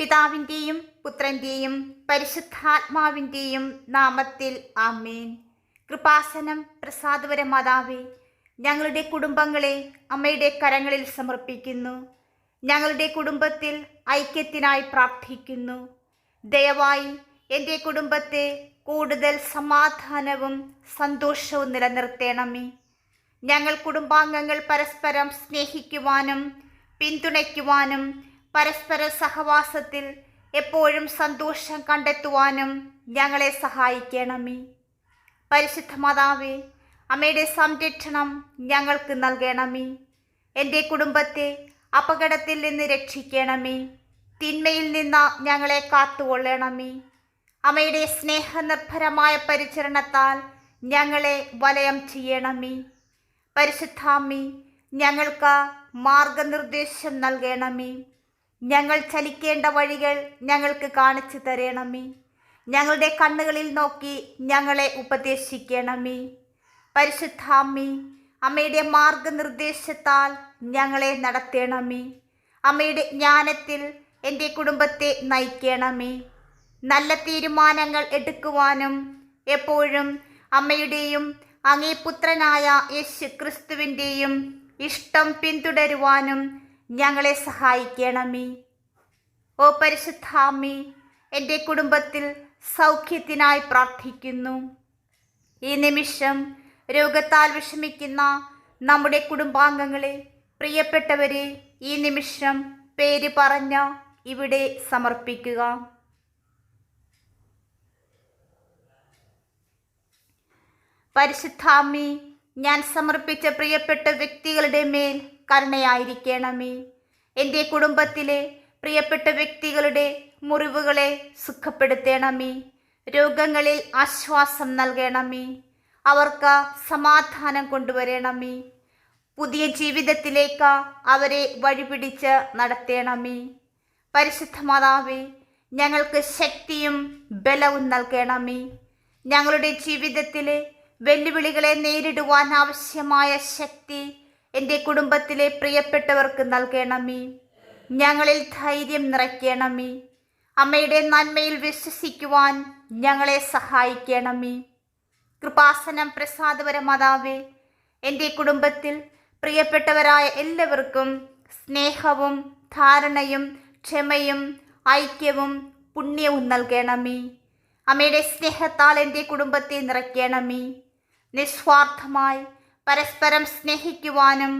പിതാവിന്റെയും പുത്രന്റെയും പരിശുദ്ധാത്മാവിന്റെയും നാമത്തിൽ ആമേൻ. കൃപാസനം പ്രസാദപര മാതാവേ ഞങ്ങളുടെ കുടുംബങ്ങളെ അമ്മയുടെ കരങ്ങളിൽ സമർപ്പിക്കുന്നു. ഞങ്ങളുടെ കുടുംബത്തിൽ ഐക്യത്തിനായി പ്രാർത്ഥിക്കുന്നു. ദയവായി എന്റെ കുടുംബത്തെ കൂടുതൽ സമാധാനവും സന്തോഷവും നിലനിർത്തേണമേ. ഞങ്ങൾ കുടുംബാംഗങ്ങൾ പരസ്പരം സ്നേഹിക്കുവാനും പിന്തുണയ്ക്കുവാനും പരസ്പര സഹവാസത്തിൽ എപ്പോഴും സന്തോഷം കണ്ടെത്തുവാനും ഞങ്ങളെ സഹായിക്കണമേ. പരിശുദ്ധ മാതാവേ അമ്മയുടെ സംരക്ഷണം ഞങ്ങൾക്ക് നൽകണമേ. എന്റെ കുടുംബത്തെ അപകടത്തിൽ നിന്ന് രക്ഷിക്കണമേ. തിന്മയിൽ നിന്ന് ഞങ്ങളെ കാത്തുകൊള്ളണമേ. അമ്മയുടെ സ്നേഹനിർഭരമായ പരിചരണത്താൽ ഞങ്ങളെ വലയം ചെയ്യണമേ. പരിശുദ്ധാമ്മി ഞങ്ങൾക്ക് മാർഗനിർദ്ദേശം നൽകണമേ. ഞങ്ങൾ ചലിക്കേണ്ട വഴികൾ ഞങ്ങൾക്ക് കാണിച്ചു തരണമേ. ഞങ്ങളുടെ കണ്ണുകളിൽ നോക്കി ഞങ്ങളെ ഉപദേശിക്കണമേ. പരിശുദ്ധാമ്മി അമ്മയുടെ മാർഗനിർദ്ദേശത്താൽ ഞങ്ങളെ നടത്തണമേ. അമ്മയുടെ ജ്ഞാനത്തിൽ എന്റെ കുടുംബത്തെ നയിക്കണമേ. നല്ല തീരുമാനങ്ങൾ എടുക്കുവാനും എപ്പോഴും അമ്മയുടെയും അങ്ങേ പുത്രനായ യേശു ക്രിസ്തുവിന്റെയും ഇഷ്ടം പിന്തുടരുവാനും ഞങ്ങളെ സഹായിക്കണമേ. ഓ പരിശുദ്ധാമ്മി എന്റെ കുടുംബത്തിൽ സൗഖ്യത്തിനായി പ്രാർത്ഥിക്കുന്നു. ഈ നിമിഷം രോഗത്താൽ വിഷമിക്കുന്ന നമ്മുടെ കുടുംബാംഗങ്ങളെ പ്രിയപ്പെട്ടവരെ ഈ നിമിഷം പേര് പറഞ്ഞ ഇവിടെ സമർപ്പിക്കുക. പരിശുദ്ധാമ്മി ഞാൻ സമർപ്പിച്ച പ്രിയപ്പെട്ട വ്യക്തികളുടെ മേൽ കരുണയായിരിക്കണമേ. എന്റെ കുടുംബത്തിലെ പ്രിയപ്പെട്ട വ്യക്തികളുടെ മുറിവുകളെ സുഖപ്പെടുത്തണമേ. രോഗങ്ങളിൽ ആശ്വാസം നൽകണമേ. അവർക്ക് സമാധാനം കൊണ്ടുവരണമേ. പുതിയ ജീവിതത്തിലേക്ക് അവരെ വഴിപിടിച്ച് നടത്തണമേ. പരിശുദ്ധ മാതാവേ ഞങ്ങൾക്ക് ശക്തിയും ബലവും നൽകണമേ. ഞങ്ങളുടെ ജീവിതത്തിലെ വെല്ലുവിളികളെ നേരിടുവാൻ ആവശ്യമായ ശക്തി എന്റെ കുടുംബത്തിലെ പ്രിയപ്പെട്ടവർക്ക് നൽകണമേ. ഞങ്ങളിൽ ധൈര്യം നിറയ്ക്കണമേ. അമ്മയുടെ നന്മയിൽ വിശ്വസിക്കുവാൻ ഞങ്ങളെ സഹായിക്കണമേ. കൃപാസനം പ്രസാദപര മാതാവേ എന്റെ കുടുംബത്തിൽ പ്രിയപ്പെട്ടവരായ എല്ലാവർക്കും സ്നേഹവും ധാരണയും ക്ഷമയും ഐക്യവും പുണ്യവും നൽകണമേ. അമ്മയുടെ സ്നേഹത്താൽ എന്റെ കുടുംബത്തെ നിറയ്ക്കണമേ. നിസ്വാർത്ഥമായി പരസ്പരം സ്നേഹിക്കുവാനും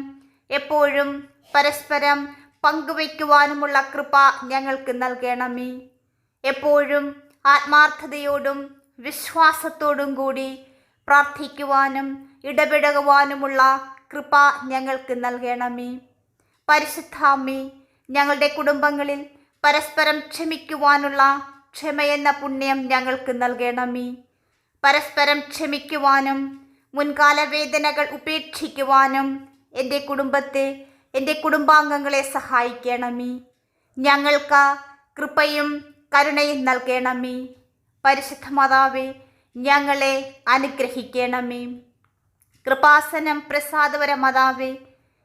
എപ്പോഴും പരസ്പരം പങ്കുവയ്ക്കുവാനുമുള്ള കൃപ ഞങ്ങൾക്ക് നൽകണമേ. എപ്പോഴും ആത്മാർത്ഥതയോടും വിശ്വാസത്തോടും കൂടി പ്രാർത്ഥിക്കുവാനും ഇടപെടുവാനുമുള്ള കൃപ ഞങ്ങൾക്ക് നൽകണമേ. പരിശുദ്ധാമി ഞങ്ങളുടെ കുടുംബങ്ങളിൽ പരസ്പരം ക്ഷമിക്കുവാനുള്ള ക്ഷമയെന്ന പുണ്യം ഞങ്ങൾക്ക് നൽകണമേ. പരസ്പരം ക്ഷമിക്കുവാനും മുൻകാല വേദനകൾ ഉപേക്ഷിക്കുവാനും എന്റെ കുടുംബത്തെ എന്റെ കുടുംബാംഗങ്ങളെ സഹായിക്കണമേ. ഞങ്ങൾക്ക് കൃപയും കരുണയും നൽകണമേ. പരിശുദ്ധ മാതാവേ ഞങ്ങളെ അനുഗ്രഹിക്കണമേ. കൃപാസനം പ്രസാദപര മാതാവേ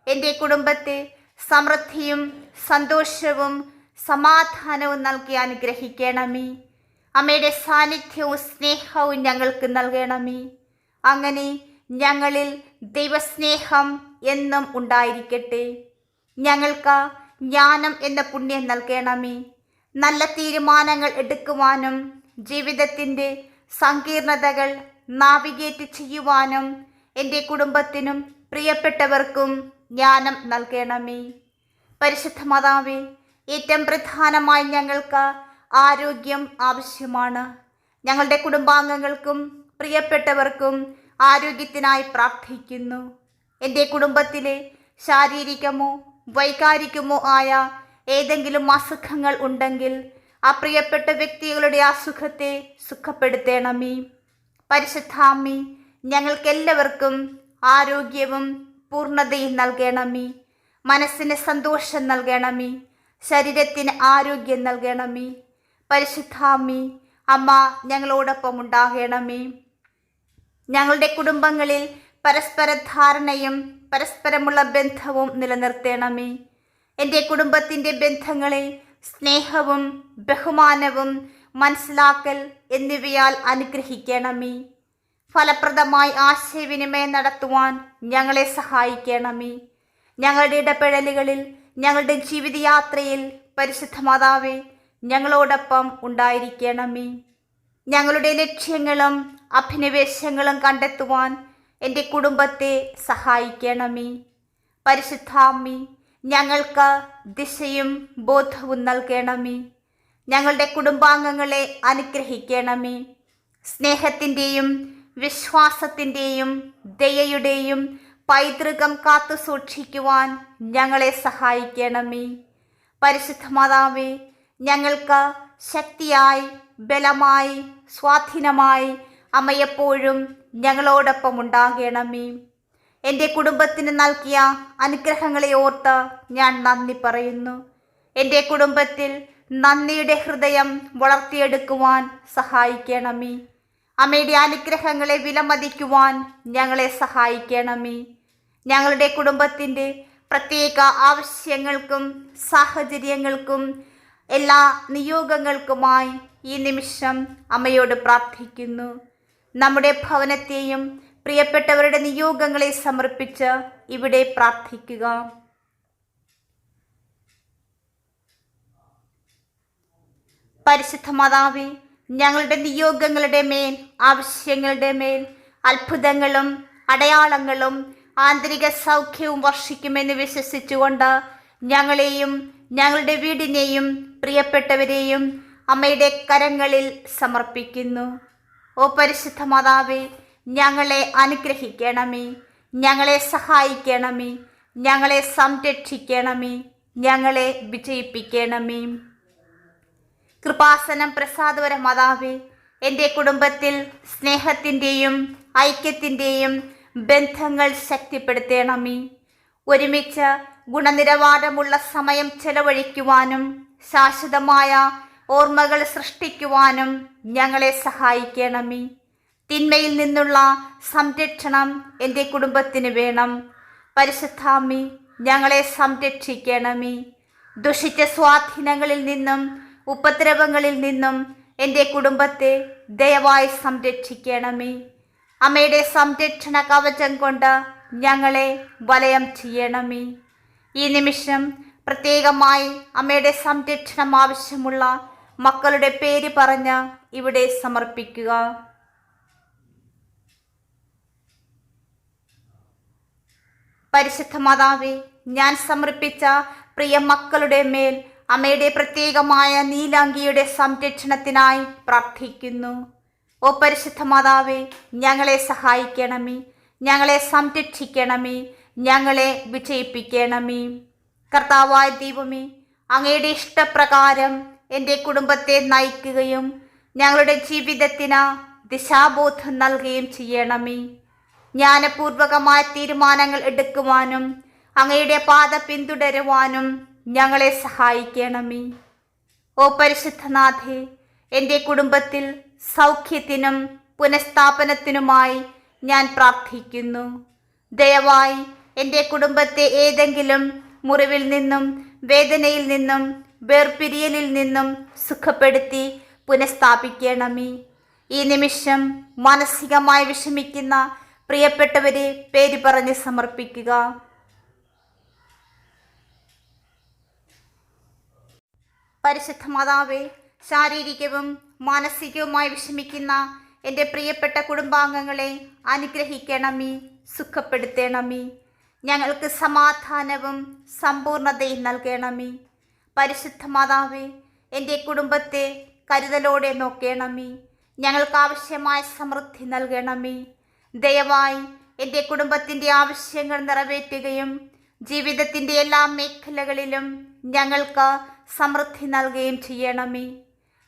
എന്റെ കുടുംബത്തെ സമൃദ്ധിയും സന്തോഷവും സമാധാനവും നൽകി അനുഗ്രഹിക്കണമേ. അമ്മയുടെ സാന്നിധ്യവും സ്നേഹവും ഞങ്ങൾക്ക് നൽകണമേ. അങ്ങനെ ഞങ്ങളിൽ ദൈവസ്നേഹം എന്നും ഉണ്ടായിരിക്കട്ടെ. ഞങ്ങൾക്ക് ജ്ഞാനം എന്ന പുണ്യം നൽകണമേ. നല്ല തീരുമാനങ്ങൾ എടുക്കുവാനും ജീവിതത്തിന്റെ സങ്കീർണതകൾ നാവിഗേറ്റ് ചെയ്യുവാനും എന്റെ കുടുംബത്തിനും പ്രിയപ്പെട്ടവർക്കും ജ്ഞാനം നൽകണമേ. പരിശുദ്ധ മാതാവേ ഏറ്റവും പ്രധാനമായി ഞങ്ങൾക്ക് ആരോഗ്യം ആവശ്യമാണ്. ഞങ്ങളുടെ കുടുംബാംഗങ്ങൾക്കും പ്രിയപ്പെട്ടവർക്കും ആരോഗ്യത്തിനായി പ്രാർത്ഥിക്കുന്നു. എന്റെ കുടുംബത്തിലെ ശാരീരികമോ വൈകാരികമോ ആയ ഏതെങ്കിലും അസുഖങ്ങൾ ഉണ്ടെങ്കിൽ ആ പ്രിയപ്പെട്ട വ്യക്തികളുടെ അസുഖത്തെ സുഖപ്പെടുത്തേണമേ. പരിശുദ്ധാമി ഞങ്ങൾക്കെല്ലാവർക്കും ആരോഗ്യവും പൂർണതയും നൽകണമേ. മനസ്സിന് സന്തോഷം നൽകണമേ. ശരീരത്തിന് ആരോഗ്യം നൽകണമേ. പരിശുദ്ധാമി അമ്മ ഞങ്ങളോടൊപ്പം ഉണ്ടാകണമേ. ഞങ്ങളുടെ കുടുംബങ്ങളിൽ പരസ്പര ധാരണയും പരസ്പരമുള്ള ബന്ധവും നിലനിർത്തണമേ. എന്റെ കുടുംബത്തിന്റെ ബന്ധങ്ങളെ സ്നേഹവും ബഹുമാനവും മനസ്സിലാക്കൽ എന്നിവയാൽ അനുഗ്രഹിക്കണമേ. ഫലപ്രദമായി ആശയവിനിമയം നടത്തുവാൻ ഞങ്ങളെ സഹായിക്കണമേ. ഞങ്ങളുടെ ഇടപെടലുകളിൽ ഞങ്ങളുടെ ജീവിതയാത്രയിൽ പരിശുദ്ധ മാതാവേ ഞങ്ങളോടൊപ്പം ഉണ്ടായിരിക്കണമേ. ഞങ്ങളുടെ ലക്ഷ്യങ്ങളും അഭിനിവേശങ്ങളും കണ്ടെത്തുവാൻ എന്റെ കുടുംബത്തെ സഹായിക്കണമേ. പരിശുദ്ധാമ്മി ഞങ്ങൾക്ക് ദിശയും ബോധവും നൽകണമേ. ഞങ്ങളുടെ കുടുംബാംഗങ്ങളെ അനുഗ്രഹിക്കണമേ. സ്നേഹത്തിന്റെയും വിശ്വാസത്തിന്റെയും ദയയുടെയും പൈതൃകം കാത്തു സൂക്ഷിക്കുവാൻ ഞങ്ങളെ സഹായിക്കണമേ. പരിശുദ്ധ മാതാവേ ഞങ്ങൾക്ക് ശക്തിയായി ബലമായി സ്വാധീനമായി. അമ്മയെപ്പോഴും ഞങ്ങളോടൊപ്പം ഉണ്ടാകണമേ എന്റെ കുടുംബത്തിന് നൽകിയ അനുഗ്രഹങ്ങളെ ഓർത്ത് ഞാൻ നന്ദി പറയുന്നു. എന്റെ കുടുംബത്തിൽ നന്ദിയുടെ ഹൃദയം വളർത്തിയെടുക്കുവാൻ സഹായിക്കണമേ. അമ്മയുടെ അനുഗ്രഹങ്ങളെ വിലമതിക്കുവാൻ ഞങ്ങളെ സഹായിക്കണമേ. ഞങ്ങളുടെ കുടുംബത്തിന്റെ പ്രത്യേക ആവശ്യങ്ങൾക്കും സാഹചര്യങ്ങൾക്കും എല്ലാ നിയോഗങ്ങൾക്കുമായി ഈ നിമിഷം അമ്മയോട് പ്രാർത്ഥിക്കുന്നു. നമ്മുടെ ഭവനത്തെയും പ്രിയപ്പെട്ടവരുടെ നിയോഗങ്ങളെ സമർപ്പിച്ച് ഇവിടെ പ്രാർത്ഥിക്കുക. പരിശുദ്ധ മാതാവേ ഞങ്ങളുടെ നിയോഗങ്ങളുടെ മേൽ ആവശ്യങ്ങളുടെ മേൽ അത്ഭുതങ്ങളും അടയാളങ്ങളും ആന്തരിക സൗഖ്യവും വർഷിക്കുമെന്ന് വിശ്വസിച്ചുകൊണ്ട് ഞങ്ങളെയും ഞങ്ങളുടെ വീടിനെയും പ്രിയപ്പെട്ടവരെയും അമ്മയുടെ കരങ്ങളിൽ സമർപ്പിക്കുന്നു. ഓ പരിശുദ്ധ മാതാവേ ഞങ്ങളെ അനുഗ്രഹിക്കണമേ. ഞങ്ങളെ സഹായിക്കണമേ. ഞങ്ങളെ സംരക്ഷിക്കണമേ. ഞങ്ങളെ വിജയിപ്പിക്കണമേ. കൃപാസനം പ്രസാദവര മാതാവേ എന്റെ കുടുംബത്തിൽ സ്നേഹത്തിന്റെയും ഐക്യത്തിന്റെയും ബന്ധങ്ങൾ ശക്തിപ്പെടുത്തണമേ. ഒരുമിച്ച് ഗുണനിലവാരമുള്ള സമയം ചെലവഴിക്കുവാനും ശാശ്വതമായ ഓർമ്മകൾ സൃഷ്ടിക്കുവാനും ഞങ്ങളെ സഹായിക്കണമേ. തിന്മയിൽ നിന്നുള്ള സംരക്ഷണം എന്റെ കുടുംബത്തിന് വേണം. പരിശുദ്ധാമി ഞങ്ങളെ സംരക്ഷിക്കണമേ. ദുഷിച്ച സ്വാധീനങ്ങളിൽ നിന്നും ഉപദ്രവങ്ങളിൽ നിന്നും എന്റെ കുടുംബത്തെ ദയവായി സംരക്ഷിക്കണമേ. അമ്മയുടെ സംരക്ഷണ കവചം കൊണ്ട് ഞങ്ങളെ വലയം ചെയ്യണമേ. ഈ നിമിഷം പ്രത്യേകമായി അമ്മയുടെ സംരക്ഷണം ആവശ്യമുള്ള മക്കളുടെ പേര് പറഞ്ഞ് ഇവിടെ സമർപ്പിക്കുക. പരിശുദ്ധ മാതാവേ ഞാൻ സമർപ്പിച്ച പ്രിയ മക്കളുടെ മേൽ അമ്മയുടെ പ്രത്യേകമായ നീലാങ്കിയുടെ സംരക്ഷണത്തിനായി പ്രാർത്ഥിക്കുന്നു. ഓ പരിശുദ്ധ മാതാവേ ഞങ്ങളെ സഹായിക്കണമേ ഞങ്ങളെ സംരക്ഷിക്കണമേ ഞങ്ങളെ വിജയിപ്പിക്കണമേ. കർത്താവായ ദൈവമേ അങ്ങയുടെ ഇഷ്ടപ്രകാരം എന്റെ കുടുംബത്തെ നയിക്കുകയും ഞങ്ങളുടെ ജീവിതത്തിന് ദിശാബോധം നൽകുകയും ചെയ്യണമേ. ജ്ഞാനപൂർവകമായ തീരുമാനങ്ങൾ എടുക്കുവാനും അങ്ങയുടെ പാത പിന്തുടരുവാനും ഞങ്ങളെ സഹായിക്കണമേ. ഓ പരിശുദ്ധനാഥേ എന്റെ കുടുംബത്തിൽ സൗഖ്യത്തിനും പുനഃസ്ഥാപനത്തിനുമായി ഞാൻ പ്രാർത്ഥിക്കുന്നു. ദയവായി എന്റെ കുടുംബത്തെ ഏതെങ്കിലും മുറിവിൽ നിന്നും വേദനയിൽ നിന്നും വേർപിരിയലിൽ നിന്നും സുഖപ്പെടുത്തി പുനഃസ്ഥാപിക്കണമേ. ഈ നിമിഷം മാനസികമായി വിഷമിക്കുന്ന പ്രിയപ്പെട്ടവരെ പേര് പറഞ്ഞ് സമർപ്പിക്കുക. പരിശുദ്ധ മാതാവെ ശാരീരികവും മാനസികവുമായി വിഷമിക്കുന്ന എന്റെ പ്രിയപ്പെട്ട കുടുംബാംഗങ്ങളെ അനുഗ്രഹിക്കണമേ സുഖപ്പെടുത്തണമേ. ഞങ്ങൾക്ക് സമാധാനവും സമ്പൂർണതയും നൽകണമേ. പരിശുദ്ധ മാതാവേ എന്റെ കുടുംബത്തെ കരുതലോടെ നോക്കണമേ. ഞങ്ങൾക്ക് ആവശ്യമായ സമൃദ്ധി നൽകണമേ. ദയവായി എന്റെ കുടുംബത്തിന്റെ ആവശ്യങ്ങൾ നിറവേറ്റുകയും ജീവിതത്തിന്റെ എല്ലാ മേഖലകളിലും ഞങ്ങൾക്ക് സമൃദ്ധി നൽകുകയും ചെയ്യണമേ.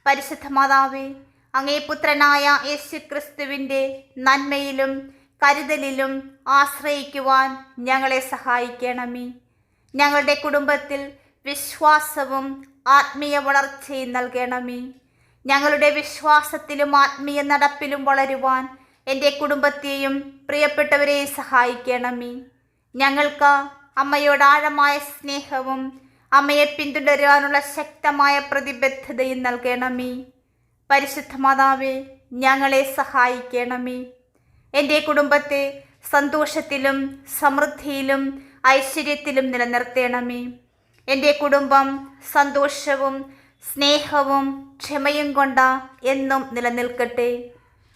പരിശുദ്ധ മാതാവേ അങ്ങേ പുത്രനായ യേശു ക്രിസ്തുവിന്റെ നന്മയിലും കരുതലിലും ആശ്രയിക്കുവാൻ ഞങ്ങളെ സഹായിക്കണമേ. ഞങ്ങളുടെ കുടുംബത്തിൽ വിശ്വാസവും ആത്മീയ വളർച്ചയും നൽകണമേ. ഞങ്ങളുടെ വിശ്വാസത്തിലും ആത്മീയ നടപ്പിലും വളരുവാൻ എന്റെ കുടുംബത്തെയും പ്രിയപ്പെട്ടവരെയും സഹായിക്കണമേ. ഞങ്ങൾക്ക് അമ്മയോട് ആഴമായ സ്നേഹവും അമ്മയെ പിന്തുടരാനുള്ള ശക്തമായ പ്രതിബദ്ധതയും നൽകണമേ. പരിശുദ്ധ മാതാവേ ഞങ്ങളെ സഹായിക്കണമേ. എന്റെ കുടുംബത്തെ സന്തോഷത്തിലും സമൃദ്ധിയിലും ഐശ്വര്യത്തിലും നിലനിർത്തേണമേ. എന്റെ കുടുംബം സന്തോഷവും സ്നേഹവും ക്ഷമയും കൊണ്ട എന്നും നിലനിൽക്കട്ടെ.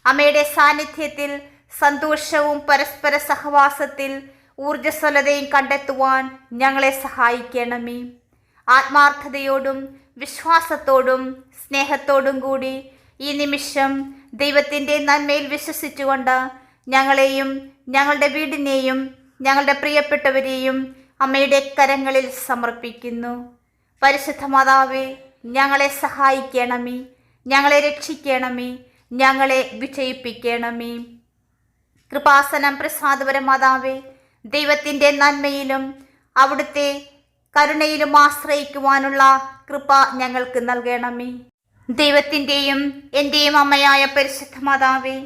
അമ്മയുടെ സാന്നിധ്യത്തിൽ സന്തോഷവും പരസ്പര സഹവാസത്തിൽ ഊർജസ്വലതയും കണ്ടെത്തുവാൻ ഞങ്ങളെ സഹായിക്കണമേ. ആത്മാർത്ഥതയോടും വിശ്വാസത്തോടും സ്നേഹത്തോടും കൂടി ഈ നിമിഷം ദൈവത്തിന്റെ നന്മയിൽ വിശ്വസിച്ചുകൊണ്ട് ഞങ്ങളെയും ഞങ്ങളുടെ വീടിനെയും ഞങ്ങളുടെ പ്രിയപ്പെട്ടവരെയും അമ്മയുടെ കരങ്ങളിൽ സമർപ്പിക്കുന്നു. പരിശുദ്ധ മാതാവേ ഞങ്ങളെ സഹായിക്കണമേ ഞങ്ങളെ രക്ഷിക്കണമേ ഞങ്ങളെ വിജയിപ്പിക്കണമേ. കൃപാസനം പ്രസാദപര മാതാവേ ദൈവത്തിന്റെ നന്മയിലും അവിടുത്തെ കരുണയിലും ആശ്രയിക്കുവാനുള്ള കൃപ ഞങ്ങൾക്ക് നൽകണമേ. ദൈവത്തിന്റെയും എന്റെയും അമ്മയായ പരിശുദ്ധ മാതാവേ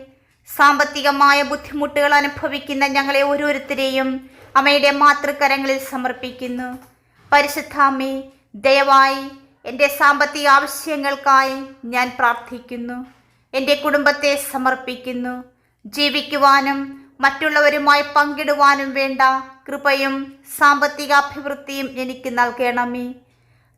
സാമ്പത്തികമായ ബുദ്ധിമുട്ടുകൾ അനുഭവിക്കുന്ന ഞങ്ങളെ ഓരോരുത്തരെയും അമ്മയുടെ മാതൃകരങ്ങളിൽ സമർപ്പിക്കുന്നു. പരിശുദ്ധാമ്മേ ദയവായി എന്റെ സാമ്പത്തിക ആവശ്യങ്ങൾക്കായി ഞാൻ പ്രാർത്ഥിക്കുന്നു. എന്റെ കുടുംബത്തെ സമർപ്പിക്കുന്നു. ജീവിക്കുവാനും മറ്റുള്ളവരുമായി പങ്കിടുവാനും വേണ്ട കൃപയും സാമ്പത്തിക അഭിവൃദ്ധിയും എനിക്ക് നൽകണമേ.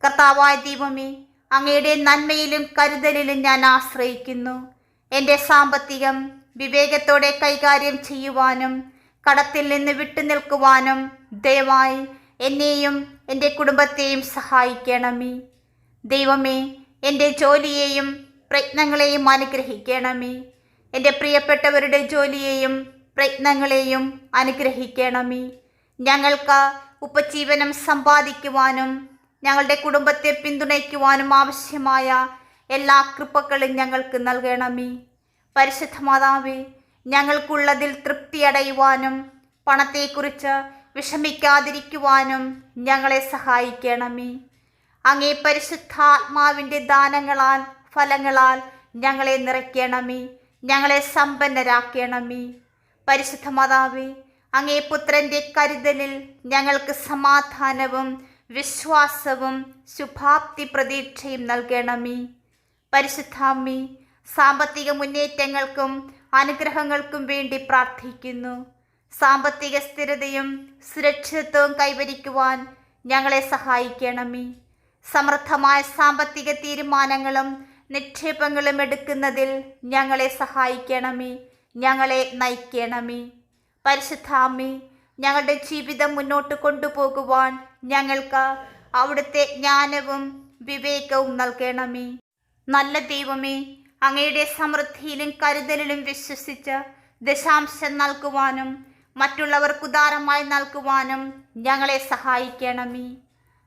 കർത്താവായ ദൈവമേ അങ്ങയുടെ നന്മയിലും കരുതലിലും ഞാൻ ആശ്രയിക്കുന്നു. എന്റെ സാമ്പത്തികം വിവേകത്തോടെ കൈകാര്യം ചെയ്യുവാനും കടത്തിൽ നിന്ന് വിട്ടുനിൽക്കുവാനും ദയവായി എന്നെയും എന്റെ കുടുംബത്തെയും സഹായിക്കണമേ. ദൈവമേ എന്റെ ജോലിയെയും പ്രയത്നങ്ങളെയും അനുഗ്രഹിക്കണമേ. എന്റെ പ്രിയപ്പെട്ടവരുടെ ജോലിയെയും പ്രയത്നങ്ങളെയും അനുഗ്രഹിക്കണമേ. ഞങ്ങൾക്ക് ഉപജീവനം സമ്പാദിക്കുവാനും ഞങ്ങളുടെ കുടുംബത്തെ പിന്തുണയ്ക്കുവാനും ആവശ്യമായ എല്ലാ കൃപകളും ഞങ്ങൾക്ക് നൽകണമേ. പരിശുദ്ധ മാതാവേ ഞങ്ങൾക്കുള്ളതിൽ തൃപ്തിയടയുവാനും പണത്തെക്കുറിച്ച് വിഷമിക്കാതിരിക്കുവാനും ഞങ്ങളെ സഹായിക്കണമേ. അങ്ങേ പരിശുദ്ധാത്മാവിന്റെ ദാനങ്ങളാൽ ഫലങ്ങളാൽ ഞങ്ങളെ നിറയ്ക്കണമേ. ഞങ്ങളെ സമ്പന്നരാക്കണമേ. പരിശുദ്ധ മാതാവേ അങ്ങേ പുത്രന്റെ കരുതലിൽ ഞങ്ങൾക്ക് സമാധാനവും വിശ്വാസവും ശുഭാപ്തി പ്രതീക്ഷയും നൽകണമേ. പരിശുദ്ധാമ്മി സാമ്പത്തിക മുന്നേറ്റങ്ങൾക്കും അനുഗ്രഹങ്ങൾക്കും വേണ്ടി പ്രാർത്ഥിക്കുന്നു. സാമ്പത്തിക സ്ഥിരതയും സുരക്ഷിതത്വവും കൈവരിക്കുവാൻ ഞങ്ങളെ സഹായിക്കണമേ. സമൃദ്ധമായ സാമ്പത്തിക തീരുമാനങ്ങളും നിക്ഷേപങ്ങളും എടുക്കുന്നതിൽ ഞങ്ങളെ സഹായിക്കണമേ. ഞങ്ങളെ നയിക്കണമേ. പരിശുദ്ധാമേ ഞങ്ങളുടെ ജീവിതം മുന്നോട്ട് കൊണ്ടുപോകുവാൻ ഞങ്ങൾക്ക് അവിടുത്തെ ജ്ഞാനവും വിവേകവും നൽകണമേ. നല്ല ദൈവമേ അങ്ങയുടെ സമൃദ്ധിയിലും കരുതലിലും വിശ്വസിച്ച് ദശാംശം നൽകുവാനും മറ്റുള്ളവർക്ക് ഉദാരമായി നൽകുവാനും ഞങ്ങളെ സഹായിക്കണമേ.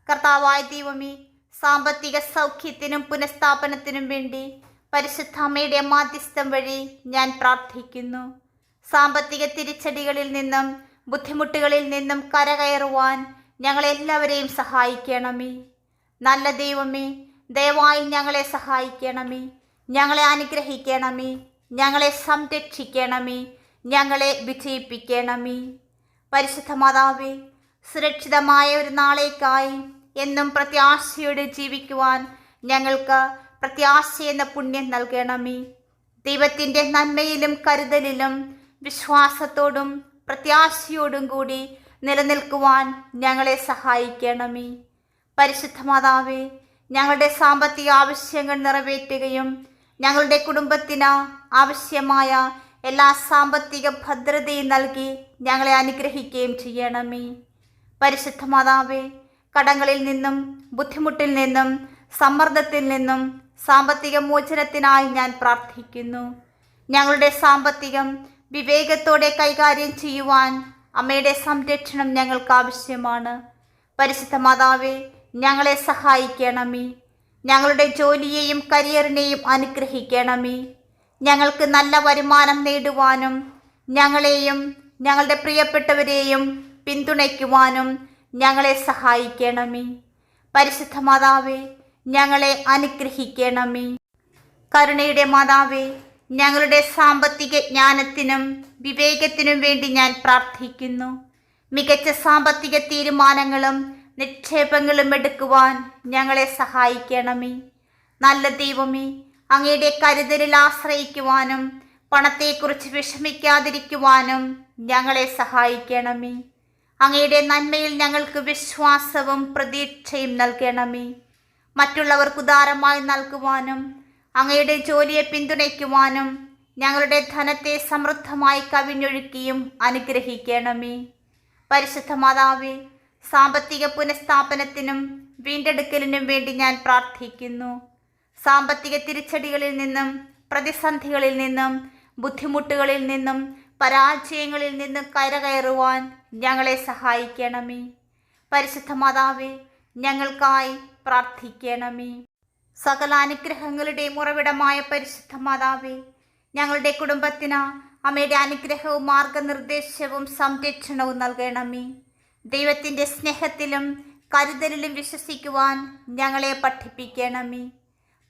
കർത്താവായ ദൈവമേ സാമ്പത്തിക സൗഖ്യത്തിനും പുനഃസ്ഥാപനത്തിനും വേണ്ടി പരിശുദ്ധ അമ്മയുടെ മാധ്യസ്ഥം വഴി ഞാൻ പ്രാർത്ഥിക്കുന്നു. സാമ്പത്തിക തിരിച്ചടികളിൽ നിന്നും ബുദ്ധിമുട്ടുകളിൽ നിന്നും കരകയറുവാൻ ഞങ്ങളെല്ലാവരെയും സഹായിക്കണമേ. നല്ല ദൈവമേ ദയവായി ഞങ്ങളെ സഹായിക്കണമേ. ഞങ്ങളെ അനുഗ്രഹിക്കണമേ. ഞങ്ങളെ സംരക്ഷിക്കണമേ. ഞങ്ങളെ വിജയിപ്പിക്കണമേ. പരിശുദ്ധ മാതാവേ സുരക്ഷിതമായ ഒരു നാളേക്കായി എന്നും പ്രത്യാശയോടെ ജീവിക്കുവാൻ ഞങ്ങൾക്ക് പ്രത്യാശ എന്ന പുണ്യം നൽകണമേ. ദൈവത്തിന്റെ നന്മയിലും കരുതലിലും വിശ്വാസത്തോടും പ്രത്യാശയോടും കൂടി നിലനിൽക്കുവാൻ ഞങ്ങളെ സഹായിക്കണമേ. പരിശുദ്ധ മാതാവേ ഞങ്ങളുടെ സാമ്പത്തിക ആവശ്യങ്ങൾ നിറവേറ്റുകയും ഞങ്ങളുടെ കുടുംബത്തിന് ആവശ്യമായ എല്ലാ സാമ്പത്തിക ഭദ്രതയും നൽകി ഞങ്ങളെ അനുഗ്രഹിക്കുകയും ചെയ്യണമേ. പരിശുദ്ധ മാതാവേ കടങ്ങളിൽ നിന്നും ബുദ്ധിമുട്ടിൽ നിന്നും സമ്മർദ്ദത്തിൽ നിന്നും സാമ്പത്തിക മോചനത്തിനായി ഞാൻ പ്രാർത്ഥിക്കുന്നു. ഞങ്ങളുടെ സാമ്പത്തികം വിവേകത്തോടെ കൈകാര്യം ചെയ്യുവാൻ അമ്മയുടെ സംരക്ഷണം ഞങ്ങൾക്ക് ആവശ്യമാണ്. പരിശുദ്ധ മാതാവേ ഞങ്ങളെ സഹായിക്കണമേ. ഞങ്ങളുടെ ജോലിയെയും കരിയറിനെയും അനുഗ്രഹിക്കണമേ. ഞങ്ങൾക്ക് നല്ല വരുമാനം നേടുവാനും ഞങ്ങളെയും ഞങ്ങളുടെ പ്രിയപ്പെട്ടവരെയും പിന്തുണയ്ക്കുവാനും ഞങ്ങളെ സഹായിക്കണമേ. പരിശുദ്ധ മാതാവേ ഞങ്ങളെ അനുഗ്രഹിക്കണമേ. കരുണയുടെ മാതാവേ ഞങ്ങളുടെ സാമ്പത്തിക ജ്ഞാനത്തിനും വിവേകത്തിനും വേണ്ടി ഞാൻ പ്രാർത്ഥിക്കുന്നു. മികച്ച സാമ്പത്തിക തീരുമാനങ്ങളും നിക്ഷേപങ്ങളും എടുക്കുവാൻ ഞങ്ങളെ സഹായിക്കണമേ. നല്ല ദൈവമേ അങ്ങയുടെ കരുതലിൽ ആശ്രയിക്കുവാനും പണത്തെക്കുറിച്ച് വിഷമിക്കാതിരിക്കുവാനും ഞങ്ങളെ സഹായിക്കണമേ. അങ്ങയുടെ നന്മയിൽ ഞങ്ങൾക്ക് വിശ്വാസവും പ്രതീക്ഷയും നൽകണമേ. മറ്റുള്ളവർക്ക് ഉദാരമായി നൽകുവാനും അങ്ങയുടെ ജോലിയെ പിന്തുണയ്ക്കുവാനും ഞങ്ങളുടെ ധനത്തെ സമൃദ്ധമായി കവിഞ്ഞൊഴുക്കിയും അനുഗ്രഹിക്കണമേ. പരിശുദ്ധ മാതാവേ സാമ്പത്തിക പുനഃസ്ഥാപനത്തിനും വീണ്ടെടുക്കലിനും വേണ്ടി ഞാൻ പ്രാർത്ഥിക്കുന്നു. സാമ്പത്തിക തിരിച്ചടികളിൽ നിന്നും പ്രതിസന്ധികളിൽ നിന്നും ബുദ്ധിമുട്ടുകളിൽ നിന്നും പരാജയങ്ങളിൽ നിന്നും കരകയറുവാൻ ഞങ്ങളെ സഹായിക്കണമേ. പരിശുദ്ധ മാതാവേ ഞങ്ങൾക്കായി പ്രാർത്ഥിക്കണമേ. സകല അനുഗ്രഹങ്ങളുടെ ഉറവിടമായ പരിശുദ്ധ മാതാവേ ഞങ്ങളുടെ കുടുംബത്തിന് അമ്മയുടെ അനുഗ്രഹവും മാർഗനിർദ്ദേശവും സംരക്ഷണവും നൽകണമേ. ദൈവത്തിന്റെ സ്നേഹത്തിലും കരുതലിലും വിശ്വസിക്കുവാൻ ഞങ്ങളെ പഠിപ്പിക്കണമേ.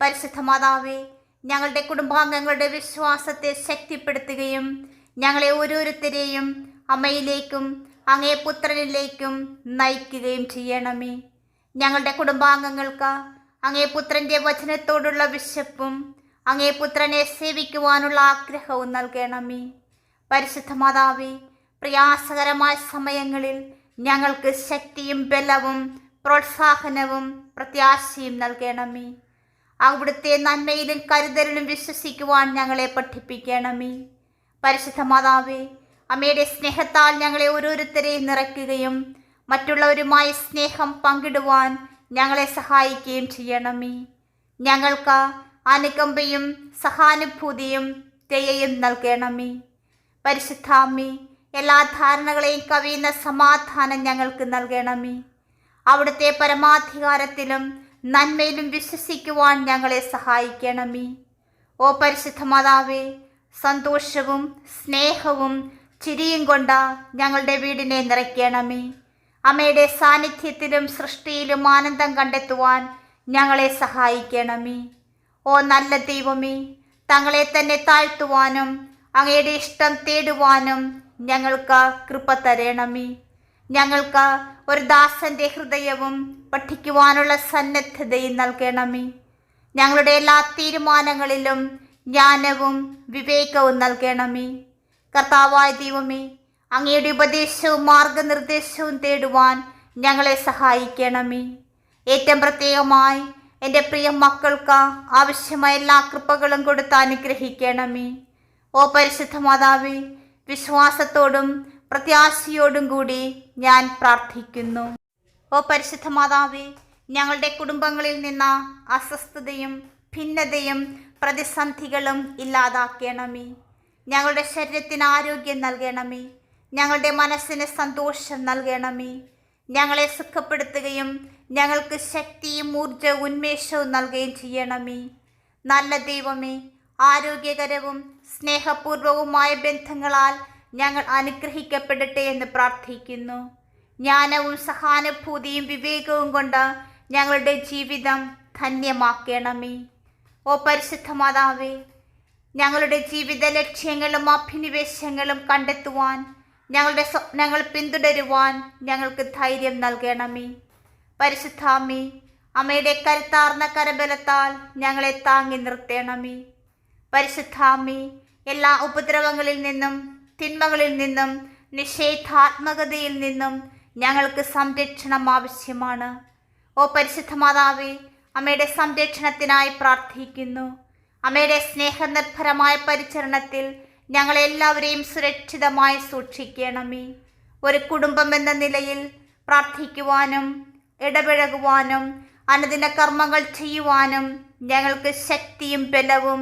പരിശുദ്ധ മാതാവേ ഞങ്ങളുടെ കുടുംബാംഗങ്ങളുടെ വിശ്വാസത്തെ ശക്തിപ്പെടുത്തുകയും ഞങ്ങളെ ഓരോരുത്തരെയും അമ്മയിലേക്കും അങ്ങേ പുത്രനിലേക്കും നയിക്കുകയും ചെയ്യണമേ. ഞങ്ങളുടെ കുടുംബാംഗങ്ങൾക്ക് അങ്ങേ പുത്രന്റെ വചനത്തോടുള്ള വിശപ്പും അങ്ങേ പുത്രനെ സേവിക്കുവാനുള്ള ആഗ്രഹവും നൽകണമേ. പരിശുദ്ധ മാതാവേ പ്രയാസകരമായ സമയങ്ങളിൽ ഞങ്ങൾക്ക് ശക്തിയും ബലവും പ്രോത്സാഹനവും പ്രത്യാശയും നൽകണമേ. അവിടുത്തെ നന്മയിലും കരുതലിലും വിശ്വസിക്കുവാൻ ഞങ്ങളെ പഠിപ്പിക്കണമേ. പരിശുദ്ധ മാതാവേ അമ്മയുടെ സ്നേഹത്താൽ ഞങ്ങളെ ഓരോരുത്തരെയും നിറയ്ക്കുകയും മറ്റുള്ളവരുമായി സ്നേഹം പങ്കിടുവാൻ ഞങ്ങളെ സഹായിക്കുകയും ചെയ്യണമേ. ഞങ്ങൾക്ക് അനുകമ്പയും സഹാനുഭൂതിയും ദയയും നൽകണമേ. പരിശുദ്ധാമ്മി എല്ലാ ധാരണകളെയും കവിയുന്ന സമാധാനം ഞങ്ങൾക്ക് നൽകണമേ. അവിടുത്തെ പരമാധികാരത്തിലും നന്മയിലും വിശ്വസിക്കുവാൻ ഞങ്ങളെ സഹായിക്കണമേ. ഓ പരിശുദ്ധ മാതാവേ സന്തോഷവും സ്നേഹവും ചിരിയും കൊണ്ട ഞങ്ങളുടെ വീടിനെ നിറയ്ക്കണമേ. അമ്മയുടെ സാന്നിധ്യത്തിലും സൃഷ്ടിയിലും ആനന്ദം കണ്ടെത്തുവാൻ ഞങ്ങളെ സഹായിക്കണമേ. ഓ നല്ല ദൈവമേ തങ്ങളെ തന്നെ താഴ്ത്തുവാനും അങ്ങയുടെ ഇഷ്ടം തേടുവാനും ഞങ്ങൾക്ക് കൃപ തരണമേ. ഞങ്ങൾക്ക് ഒരു ദാസന്റെ ഹൃദയവും പഠിക്കുവാനുള്ള സന്നദ്ധതയും നൽകണമേ. ഞങ്ങളുടെ എല്ലാ തീരുമാനങ്ങളിലും ജ്ഞാനവും വിവേകവും നൽകണമേ. കർത്താവായ ദൈവമേ അങ്ങയുടെ ഉപദേശവും മാർഗനിർദ്ദേശവും തേടുവാൻ ഞങ്ങളെ സഹായിക്കണമേ. ഏറ്റവും പ്രത്യേകമായി എന്റെ പ്രിയ മക്കൾക്ക് ആവശ്യമായ എല്ലാ കൃപകളും കൊടുത്ത് അനുഗ്രഹിക്കണമേ. ഓ പരിശുദ്ധ മാതാവേ വിശ്വാസത്തോടും പ്രത്യാശയോടും കൂടി ഞാൻ പ്രാർത്ഥിക്കുന്നു. ഓ പരിശുദ്ധ മാതാവേ ഞങ്ങളുടെ കുടുംബങ്ങളിൽ നിന്ന് അസ്വസ്ഥതയും ഭിന്നതയും പ്രതിസന്ധികളും ഇല്ലാതാക്കണമേ. ഞങ്ങളുടെ ശരീരത്തിന് ആരോഗ്യം നൽകണമേ. ഞങ്ങളുടെ മനസ്സിന് സന്തോഷം നൽകണമേ. ഞങ്ങളെ സുഖപ്പെടുത്തുകയും ഞങ്ങൾക്ക് ശക്തിയും ഊർജ ഉന്മേഷവും നൽകുകയും ചെയ്യണമേ. നല്ല ദൈവമേ ആരോഗ്യകരവും സ്നേഹപൂർവവുമായ ബന്ധങ്ങളാൽ ഞങ്ങൾ അനുഗ്രഹിക്കപ്പെടട്ടെ എന്ന് പ്രാർത്ഥിക്കുന്നു. ജ്ഞാനവും സഹാനുഭൂതിയും വിവേകവും കൊണ്ട് ഞങ്ങളുടെ ജീവിതം ധന്യമാക്കണമേ. ഓ പരിശുദ്ധ മാതാവേ ഞങ്ങളുടെ ജീവിത ലക്ഷ്യങ്ങളും അഭിനിവേശങ്ങളും കണ്ടെത്തുവാൻ ഞങ്ങളുടെ സ്വപ്നങ്ങൾ പിന്തുടരുവാൻ ഞങ്ങൾക്ക് ധൈര്യം നൽകണമേ. പരിശുദ്ധാമ്മേ അമ്മയുടെ കരുത്താർന്ന കരബലത്താൽ ഞങ്ങളെ താങ്ങി നിർത്തണമേ. പരിശുദ്ധാമ്മേ എല്ലാ ഉപദ്രവങ്ങളിൽ നിന്നും തിന്മകളിൽ നിന്നും നിഷേധാത്മകതയിൽ നിന്നും ഞങ്ങൾക്ക് സംരക്ഷണം ആവശ്യമാണ്. ഓ പരിശുദ്ധ മാതാവേ അമ്മയുടെ സംരക്ഷണത്തിനായി പ്രാർത്ഥിക്കുന്നു. അമ്മയുടെ സ്നേഹനിർഭരമായ പരിചരണത്തിൽ ഞങ്ങളെല്ലാവരെയും സുരക്ഷിതമായി സൂക്ഷിക്കണമേ. ഒരു കുടുംബം എന്ന നിലയിൽ പ്രാർത്ഥിക്കുവാനും ഇടപഴകുവാനും അനുദിന കർമ്മങ്ങൾ ചെയ്യുവാനും ഞങ്ങൾക്ക് ശക്തിയും ബലവും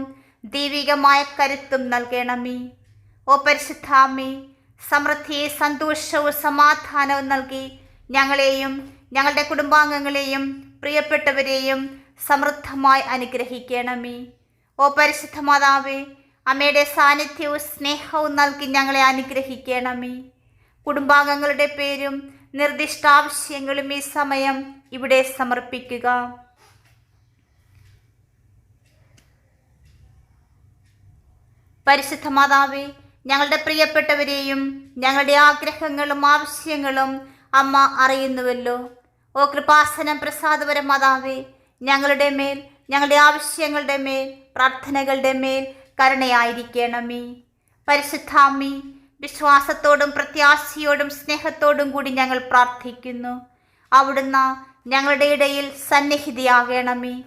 ദൈവികമായ കരുത്തും നൽകണമേ. ഓ പരിശുദ്ധാമേ സമൃദ്ധിയെ സന്തോഷവും സമാധാനവും നൽകി ഞങ്ങളെയും ഞങ്ങളുടെ കുടുംബാംഗങ്ങളെയും പ്രിയപ്പെട്ടവരെയും സമൃദ്ധമായി അനുഗ്രഹിക്കണമേ. ഓ പരിശുദ്ധ മാതാവേ അമ്മയുടെ സാന്നിധ്യവും സ്നേഹവും നൽകി ഞങ്ങളെ അനുഗ്രഹിക്കണമേ. കുടുംബാംഗങ്ങളുടെ പേരും നിർദ്ദിഷ്ടാവശ്യങ്ങളും ഈ സമയം ഇവിടെ സമർപ്പിക്കുക. പരിശുദ്ധ മാതാവേ ഞങ്ങളുടെ പ്രിയപ്പെട്ടവരെയും ഞങ്ങളുടെ ആഗ്രഹങ്ങളും ആവശ്യങ്ങളും അമ്മ അറിയുന്നുവല്ലോ. ഓ കൃപാസനം പ്രസാദപരം മാതാവേ ഞങ്ങളുടെ മേൽ ഞങ്ങളുടെ ആവശ്യങ്ങളുടെ മേൽ പ്രാർത്ഥനകളുടെ മേൽ കരുണയായിരിക്കണമേ. പരിശുദ്ധാമ്മി വിശ്വാസത്തോടും പ്രത്യാശയോടും സ്നേഹത്തോടും കൂടി ഞങ്ങൾ പ്രാർത്ഥിക്കുന്നു. അവിടുന്ന് ഞങ്ങളുടെ ഇടയിൽ സന്നിഹിതയാകണമേ.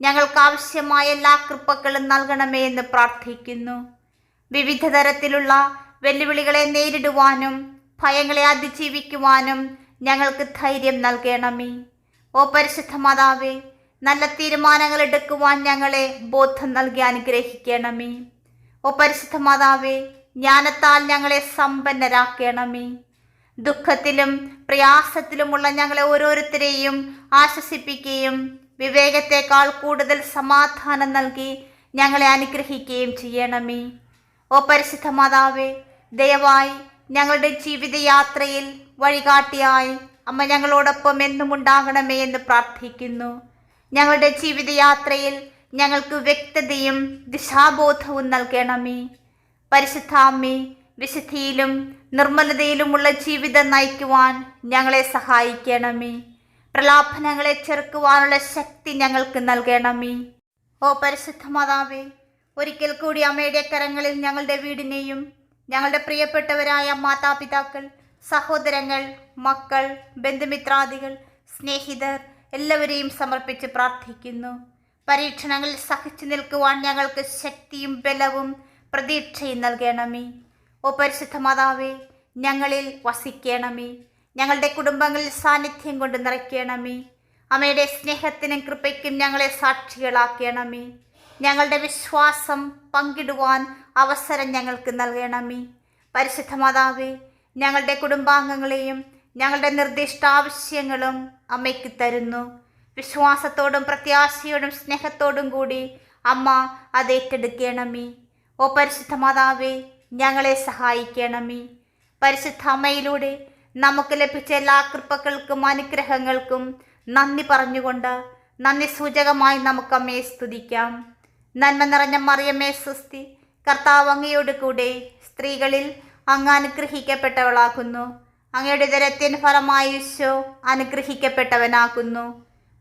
ഞങ്ങൾക്ക് ആവശ്യമായ എല്ലാ കൃപകളും നൽകണമേ എന്ന് പ്രാർത്ഥിക്കുന്നു. വിവിധ തരത്തിലുള്ള വെല്ലുവിളികളെ നേരിടുവാനും ഭയങ്ങളെ അതിജീവിക്കുവാനും ഞങ്ങൾക്ക് ധൈര്യം നൽകണമേ. ഓ പരിശുദ്ധ മാതാവേ നല്ല തീരുമാനങ്ങൾ എടുക്കുവാൻ ഞങ്ങളെ ബോധം നൽകി അനുഗ്രഹിക്കണമേ. ഓ പരിശുദ്ധ മാതാവേ ജ്ഞാനത്താൽ ഞങ്ങളെ സമ്പന്നരാക്കണമേ. ദുഃഖത്തിലും പ്രയാസത്തിലുമുള്ള ഞങ്ങളെ ഓരോരുത്തരെയും ആശ്വസിപ്പിക്കുകയും വിവേകത്തെക്കാൾ കൂടുതൽ സമാധാനം നൽകി ഞങ്ങളെ അനുഗ്രഹിക്കുകയും ചെയ്യണമേ. ഓ പരിശുദ്ധ മാതാവേ ദയവായി ഞങ്ങളുടെ ജീവിതയാത്രയിൽ വഴികാട്ടിയായി അമ്മ ഞങ്ങളോടൊപ്പം എന്നും ഉണ്ടാകണമേ എന്ന് പ്രാർത്ഥിക്കുന്നു. ഞങ്ങളുടെ ജീവിതയാത്രയിൽ ഞങ്ങൾക്ക് വ്യക്തതയും ദിശാബോധവും നൽകണമേ. പരിശുദ്ധ അമ്മേ വിശുദ്ധിയിലും നിർമ്മലതയിലുമുള്ള ജീവിതം നയിക്കുവാൻ ഞങ്ങളെ സഹായിക്കണമേ. പ്രലാപനങ്ങളെ ചെറുക്കുവാനുള്ള ശക്തി ഞങ്ങൾക്ക് നൽകണമേ. ഓ പരിശുദ്ധ മാതാവേ ഒരിക്കൽ കൂടി അമ്മയുടെ കരങ്ങളിൽ ഞങ്ങളുടെ വീടിനെയും ഞങ്ങളുടെ പ്രിയപ്പെട്ടവരായ മാതാപിതാക്കൾ സഹോദരങ്ങൾ മക്കൾ ബന്ധുമിത്രാദികൾ സ്നേഹിതർ എല്ലാവരെയും സമർപ്പിച്ച് പ്രാർത്ഥിക്കുന്നു. പരീക്ഷണങ്ങളിൽ സഹിച്ചു നിൽക്കുവാൻ ഞങ്ങൾക്ക് ശക്തിയും ബലവും പ്രതീക്ഷയും നൽകണമേ. ഓ പരിശുദ്ധ മാതാവേ ഞങ്ങളിൽ വസിക്കണമേ. ഞങ്ങളുടെ കുടുംബങ്ങളിൽ സാന്നിധ്യം കൊണ്ട് നിറയ്ക്കണമേ. അമ്മയുടെ സ്നേഹത്തിനും കൃപയ്ക്കും ഞങ്ങളെ സാക്ഷികളാക്കണമേ. ഞങ്ങളുടെ വിശ്വാസം പങ്കിടുവാൻ അവസരം ഞങ്ങൾക്ക് നൽകണമേ. പരിശുദ്ധ മാതാവേ ഞങ്ങളുടെ കുടുംബാംഗങ്ങളെയും ഞങ്ങളുടെ നിർദ്ദിഷ്ട ആവശ്യങ്ങളും അമ്മയ്ക്ക് തരുന്നു. വിശ്വാസത്തോടും പ്രത്യാശയോടും സ്നേഹത്തോടും കൂടി അമ്മ അത് ഏറ്റെടുക്കണമേ. ഓ പരിശുദ്ധ മാതാവേ ഞങ്ങളെ സഹായിക്കണമേ. പരിശുദ്ധ അമ്മയിലൂടെ നമുക്ക് ലഭിച്ച എല്ലാ കൃപകൾക്കും അനുഗ്രഹങ്ങൾക്കും നന്ദി പറഞ്ഞുകൊണ്ട് നന്ദി സൂചകമായി നമുക്ക് അമ്മയെ സ്തുതിക്കാം. നന്മ നിറഞ്ഞ മറിയമ്മേ സ്വസ്തി കർത്താവ് അങ്ങയോട് കൂടെ സ്ത്രീകളിൽ അങ്ങ് അനുഗ്രഹിക്കപ്പെട്ടവളാക്കുന്നു അങ്ങയുടെ ദരത്തിന് ഫലമായി ഈശോ അനുഗ്രഹിക്കപ്പെട്ടവനാക്കുന്നു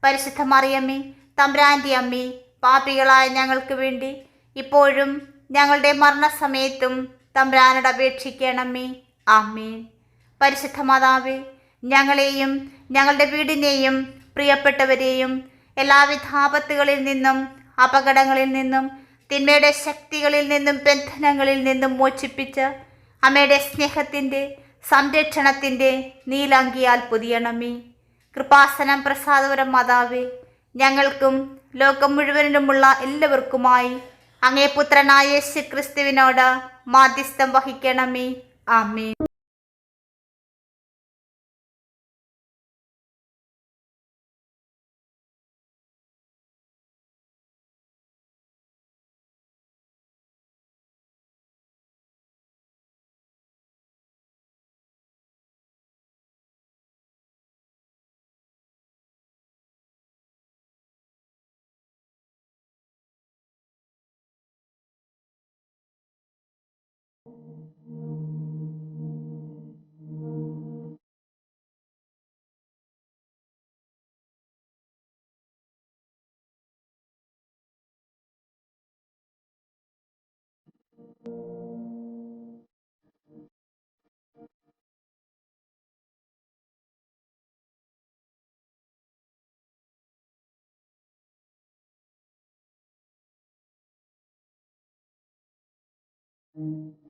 പരിശുദ്ധ മറിയമ്മേ തമ്പ്രാന്റെ അമ്മി പാപികളായ ഞങ്ങൾക്ക് വേണ്ടി ഇപ്പോഴും ഞങ്ങളുടെ മരണസമയത്തും തമ്പ്രാനോട് അപേക്ഷിക്കണമേ. ആമീൻ. പരിശുദ്ധ മാതാവേ ഞങ്ങളെയും ഞങ്ങളുടെ വീടിനെയും പ്രിയപ്പെട്ടവരെയും എല്ലാവിധ ആപത്തുകളിൽ നിന്നും അപകടങ്ങളിൽ നിന്നും തിന്മയുടെ ശക്തികളിൽ നിന്നും ബന്ധനങ്ങളിൽ നിന്നും മോചിപ്പിച്ച് അമ്മയുടെ സ്നേഹത്തിന്റെ സംരക്ഷണത്തിന്റെ നീലാങ്കിയാൽ പുതിയണമേ. കൃപാസനം പ്രസാദപരം മാതാവേ ഞങ്ങൾക്കും ലോകം മുഴുവനിലുമുള്ള എല്ലാവർക്കുമായി അങ്ങേ പുത്രനായ യേശു ക്രിസ്തുവിനോട് മാധ്യസ്ഥം വഹിക്കണമേ. ആമേ mm.